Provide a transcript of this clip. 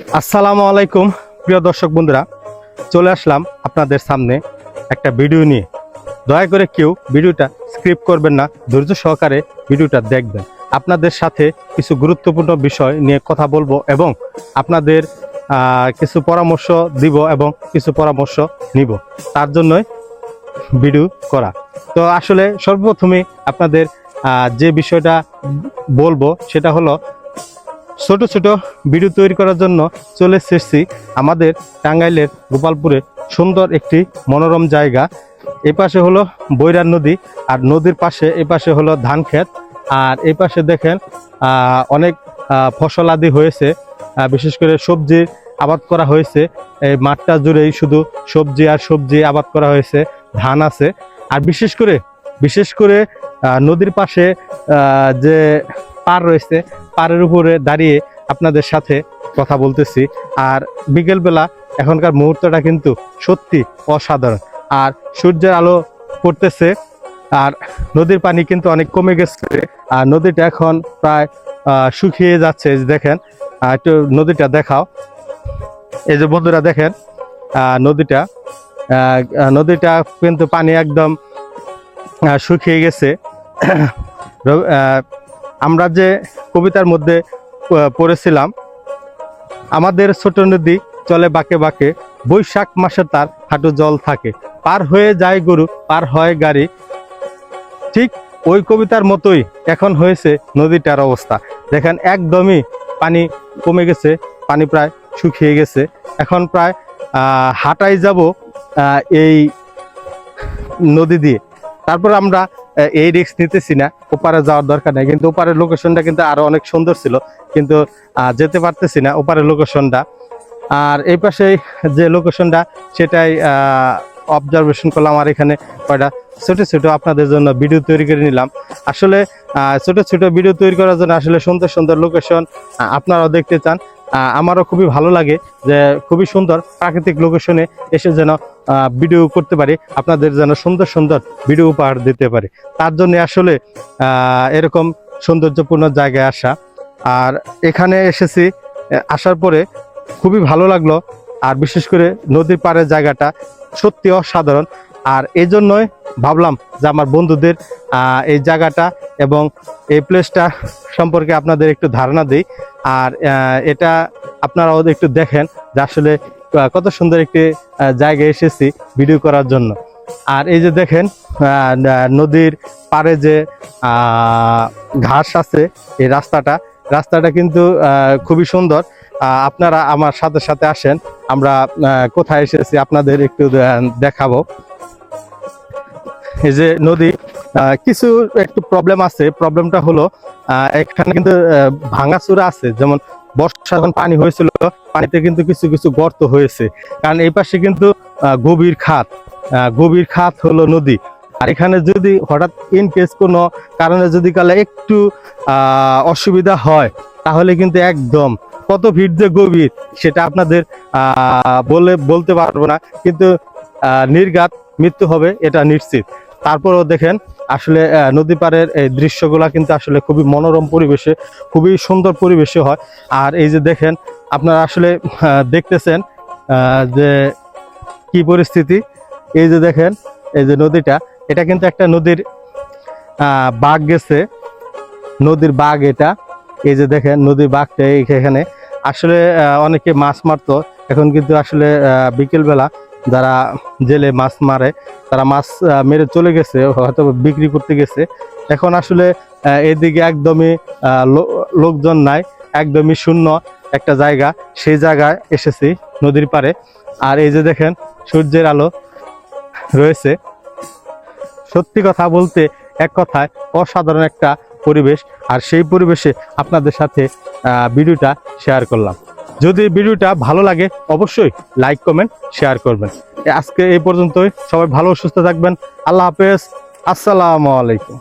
আসসালামু আলাইকুম, প্রিয় দর্শক বন্ধুরা। চলে আসলাম আপনাদের সামনে একটা ভিডিও নিয়ে। দয়া করে কেউ ভিডিওটা স্ক্রিপ্ট করবেন না, ধৈর্য সহকারে ভিডিওটা দেখবেন। আপনাদের সাথে কিছু গুরুত্বপূর্ণ বিষয় নিয়ে কথা বলব এবং আপনাদের কিছু পরামর্শ দিব এবং কিছু পরামর্শ নিব। তার জন্যই ভিডিও করা। তো আসলে সর্বপ্রথমে আপনাদের যে বিষয়টা বলব সেটা হলো ছোট ছোট ভিডিও তৈরি করার জন্য চলে এসেছি আমাদের টাঙ্গাইলের গোপালপুরে সুন্দর একটি মনোরম জায়গা। এই পাশে হলো বৈরার নদী আর নদীর পাশে, এই পাশে হলো ধান ক্ষেত। আর এই পাশে দেখেন অনেক ফসল আদি হয়েছে। বিশেষ করে সবজি আবাদ করা হয়েছে। এই মাঠটা জুড়েই শুধু সবজি আর সবজি আবাদ করা হয়েছে, ধান আছে। আর বিশেষ করে বিশেষ করে নদীর পাশে যে পার রয়েছে পাড়ের উপরে দাঁড়িয়ে আপনাদের সাথে কথা বলতেছি। আর বিকেলবেলা এখনকার মুহূর্তটা কিন্তু সত্যি অসাধারণ। আর সূর্যের আলো পড়তেছে, আর নদীর পানি কিন্তু অনেক কমে গেছে, আর নদীটা এখন প্রায় শুকিয়ে যাচ্ছে দেখেন একটু নদীটা দেখাও। এই যে বন্ধুরা দেখেন নদীটা নদীটা কিন্তু পানি একদম শুকিয়ে গেছে। আমরা যে কবিতার মধ্যে পড়েছিলাম। আমাদের ছোট নদী চলে বাঁকে বাঁকে, বৈশাখ মাসে তার হাঁটু জল থাকে। পার হয়ে যায় গরু, পার হয় গাড়ি। ঠিক ওই কবিতার মতোই এখন হয়েছে নদীটার অবস্থা। দেখেন, একদমই পানি কমে গেছে, পানি প্রায় শুকিয়ে গেছে। এখন প্রায় হাঁটাই যাব এই নদী দিয়ে। তারপর আমরা এই রিক্স নিতেছি না। ওপারে যাওয়ার দরকার নেই। কিন্তু ওপারের লোকেশনটা কিন্তু আরও অনেক সুন্দর ছিল। কিন্তু যেতে পারতেছি না ওপারের লোকেশনটা আর এই পাশে যে লোকেশনটা সেটাই অবজারভেশন করলাম আর এখানে কয়টা ছোট ছোট আপনাদের জন্য ভিডিও তৈরি করে নিলাম। আসলে ছোট ছোট ভিডিও তৈরি করার জন্য আসলে সুন্দর সুন্দর লোকেশন আপনারাও দেখতে চান। আমারও খুবই ভালো লাগে যে খুবই সুন্দর প্রাকৃতিক লোকেশনে এসে যেন ভিডিও করতে পারি, আপনাদের যেন সুন্দর সুন্দর ভিডিও উপহার দিতে পারি। তার জন্য আসলে এরকম সৌন্দর্যপূর্ণ জায়গায় আসা। আর এখানে এসেছি আসার পরে খুবই ভালো লাগল। আর বিশেষ করে নদীর পাড়ের জায়গাটা সত্যি অসাধারণ। আর এই জন্যই ভাবলাম যে আমার বন্ধুদের এই জায়গাটা এবং এই প্লেসটা সম্পর্কে আপনাদের একটু ধারণা দিই। আর এটা আপনারাও একটু দেখেন যে আসলে কত সুন্দর একটি জায়গায় এসেছি ভিডিও করার জন্য। আর এই যে দেখেন নদীর পাড়ে যে ঘাস আছে, এই রাস্তাটা রাস্তাটা কিন্তু খুবই সুন্দর। আপনারা আমার সাথে সাথে আসেন, আমরা কোথায় এসেছি আপনাদের একটু দেখাবো। এই যে নদী কিছু একটু প্রবলেম আছে। প্রবলেমটা হলো এখানে কিন্তু ভাঙাচুরা আছে। যেমন বর্ষা যখন পানি হয়েছিল, পানিতে কিন্তু কিছু কিছু গর্ত হয়েছে। কারণ এই পাশে কিন্তু গভীর খাত। গভীর খাত হলো নদী। আর এখানে যদি হঠাৎ ইন কেস কোনো কারণে যদি কালে একটু অসুবিধা হয়, তাহলে কিন্তু একদম কত ভিড় যে গভীর, সেটা আপনাদের বলে, বলতে পারব না। কিন্তু নির্ঘাত মৃত্যু হবে, এটা নিশ্চিত। তারপরেও দেখেন আসলে নদী পাড়ের এই দৃশ্যগুলা কিন্তু আসলে খুবই মনোরম পরিবেশে, খুবই সুন্দর পরিবেশে হয়। আর এই যে দেখেন, আপনারা আসলে দেখতেছেন যে কি পরিস্থিতি। এই যে দেখেন, এই যে নদীটা, এটা কিন্তু একটা নদীর বাঘ গেছে। নদীর বাঘ এটা। এই যে দেখেন, নদীর বাঘটা এখানে। আসলে অনেকে মাছ মারতো। এখন কিন্তু আসলে বিকেলবেলা যারা জেলে মাছ মারে, তারা মাছ মেরে চলে গেছে, হয়তো বিক্রি করতে গেছে। এখন আসলে এদিকে একদমই লোকজন নাই, একদমই শূন্য একটা জায়গা। সেই জায়গায় এসেছি নদীর পারে আর এই যে দেখেন, সূর্যের আলো রয়েছে। সত্যি কথা বলতে, এক কথায় অসাধারণ একটা পরিবেশ। আর সেই পরিবেশে আপনাদের সাথে ভিডিওটা শেয়ার করলাম। যদি ভিডিওটা ভালো লাগে, অবশ্যই লাইক কমেন্ট শেয়ার করবেন। আজকে এই পর্যন্তই। সবাই ভালো, সুস্থ থাকবেন। আল্লাহ হাফেজ। আসসালামু আলাইকুম।